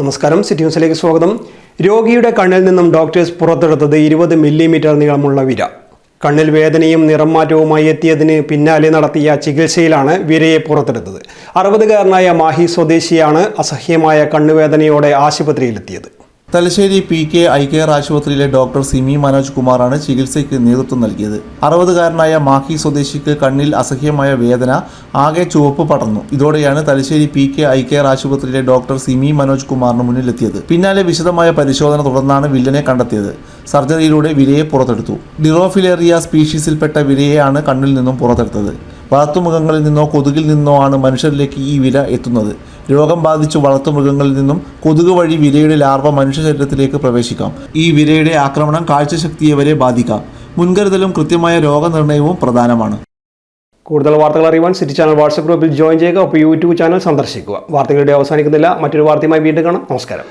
നമസ്കാരം. സിറ്റി ന്യൂസിലേക്ക് സ്വാഗതം. രോഗിയുടെ കണ്ണിൽ നിന്നും ഡോക്ടേഴ്സ് പുറത്തെടുത്തത് ഇരുപത് മില്ലിമീറ്റർ നീളമുള്ള വിര. കണ്ണിൽ വേദനയും നിറം മാറ്റവുമായി എത്തിയതിന് പിന്നാലെ നടത്തിയ ചികിത്സയിലാണ് വിരയെ പുറത്തെടുത്തത്. അറുപതുകാരനായ മാഹി സ്വദേശിയാണ് അസഹ്യമായ കണ്ണുവേദനയോടെ ആശുപത്രിയിലെത്തിയത്. Thalassery P K I care ആശുപത്രിയിലെ ഡോക്ടർ സിമി മനോജ് കുമാറാണ് ചികിത്സയ്ക്ക് നേതൃത്വം നൽകിയത്. അറുപതുകാരനായ മാഹി സ്വദേശിക്ക് കണ്ണിൽ അസഹ്യമായ വേദന ആകെ ചുവപ്പ് പടർന്നു. ഇതോടെയാണ് Thalassery P K I care ആശുപത്രിയിലെ ഡോക്ടർ സിമി മനോജ് കുമാറിന് മുന്നിലെത്തിയത്. പിന്നാലെ വിശദമായ പരിശോധന തുടർന്നാണ് വില്ലനെ കണ്ടെത്തിയത്. സർജറിയിലൂടെ വിരയെ പുറത്തെടുത്തു. ഡിറോഫിലേറിയ സ്പീഷീസിൽപ്പെട്ട വിരയെയാണ് കണ്ണിൽ നിന്നും പുറത്തെടുത്തത്. വളർത്തുമുഖങ്ങളിൽ നിന്നോ കൊതുകിൽ നിന്നോ ആണ് മനുഷ്യരിലേക്ക് ഈ വില എത്തുന്നത്. രോഗം ബാധിച്ച വളർത്തുമൃഗങ്ങളിൽ നിന്നും കൊതുക് വഴി വിരയുടെ ലാർവ മനുഷ്യ ശരീരത്തിലേക്ക് പ്രവേശിക്കാം. ഈ വിരയുടെ ആക്രമണം കാഴ്ചശക്തിയെ വരെ ബാധിക്കാം. മുൻകരുതലും കൃത്യമായ രോഗനിർണയവും പ്രധാനമാണ്. കൂടുതൽ വാർത്തകൾ അറിയുവാൻ സിറ്റി ചാനൽ വാട്സ്ആപ്പ് ഗ്രൂപ്പിൽ ജോയിൻ ചെയ്യുക. ഒപ്പം യൂട്യൂബ് ചാനൽ സന്ദർശിക്കുക. വാർത്തകളുടെ അവസാനിക്കുന്നില്ല. മറ്റൊരു വാർത്തയുമായി വീണ്ടും കാണാം. നമസ്കാരം.